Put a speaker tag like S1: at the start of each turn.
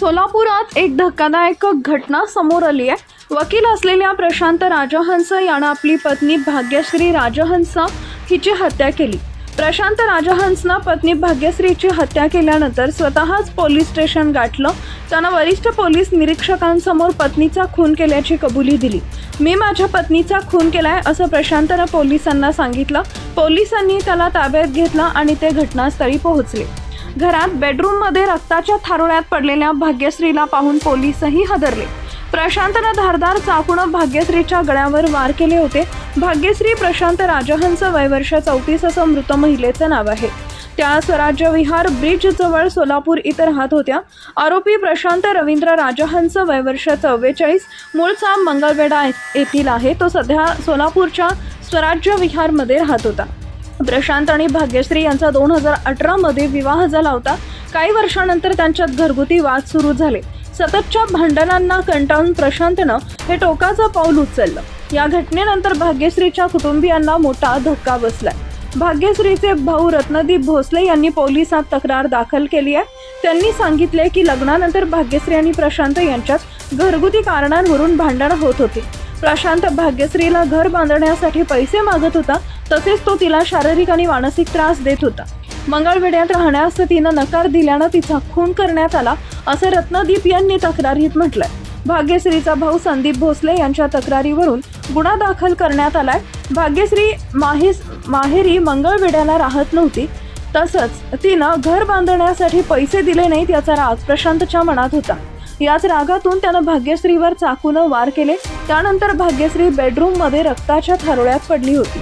S1: सोलापुरात एक धक्कादायक घटना समोर आली आहे. वकील असलेल्या प्रशांत राजहंस यानं आपली पत्नी भाग्यश्री राजहंस हिची हत्या केली. प्रशांत राजहंसनं पत्नी भाग्यश्रीची हत्या केल्यानंतर स्वतःच पोलीस स्टेशन गाठलं. त्यानं वरिष्ठ पोलीस निरीक्षकांसमोर पत्नीचा खून केल्याची कबुली दिली. मी माझ्या पत्नीचा खून केलाय असं प्रशांतनं पोलिसांना सांगितलं. पोलिसांनी त्याला ताब्यात घेतलं आणि ते घटनास्थळी पोहोचले. घरात बेडरूममध्ये रक्ताच्या थारोळ्यात पडलेल्या भाग्यश्रीला पाहून पोलीसही हादरले. प्रशांतनं धारदार चाकून भाग्यश्रीच्या गळ्यावर वार केले होते. भाग्यश्री प्रशांत राजहंस वय वर्ष चौतीस असं मृत महिलेचं नाव आहे. त्या स्वराज्य विहार ब्रिज जवळ सोलापूर इथं राहत होत्या. आरोपी प्रशांत रवींद्र राजहंस वय वर्ष चव्वेचाळीस मूळचा मंगळवेढा येथील आहे. तो सध्या सोलापूरच्या स्वराज्य विहारमध्ये राहत होता. प्रशांत आणि भाग्यश्री यांचा दोन हजार अठरामध्ये विवाह झाला होता. काही वर्षानंतर त्यांच्यात घरगुती वाद सुरू झाले. सततच्या भांडणांना कंटाळून प्रशांतनं हे टोकाचं पाऊल उचललं. या घटनेनंतर भाग्यश्रीच्या कुटुंबियांना मोठा धक्का बसलाय. भाग्यश्रीचे भाऊ रत्नदीप भोसले यांनी पोलिसात तक्रार दाखल केली आहे. त्यांनी सांगितले की लग्नानंतर भाग्यश्री आणि प्रशांत यांच्यात घरगुती कारणांवरून भांडणं होत होती. प्रशांत भाग्यश्रीला घर बांधण्यासाठी पैसे मागत होता. तसेच तो तिला शारीरिक आणि मानसिक त्रास देत होता. मंगळवेड्यात राहण्यास तिनं नकार दिल्यानं तिचा खून करण्यात आला असं रत्नदीप यांनी तक्रारीत म्हटलंय. भाग्यश्रीचा भाऊ संदीप भोसले यांच्या तक्रारीवरून गुन्हा दाखल करण्यात आलाय. भाग्यश्री माहेस माहेरी मंगळवेड्याला राहत नव्हती. तसंच तिनं घर बांधण्यासाठी पैसे दिले नाहीत याचा राग प्रशांतच्या मनात होता. याच रागातून त्यानं भाग्यश्रीवर चाकूनं वार केले. त्यानंतर भाग्यश्री बेडरूममध्ये रक्ताच्या थारोळ्यात पडली होती.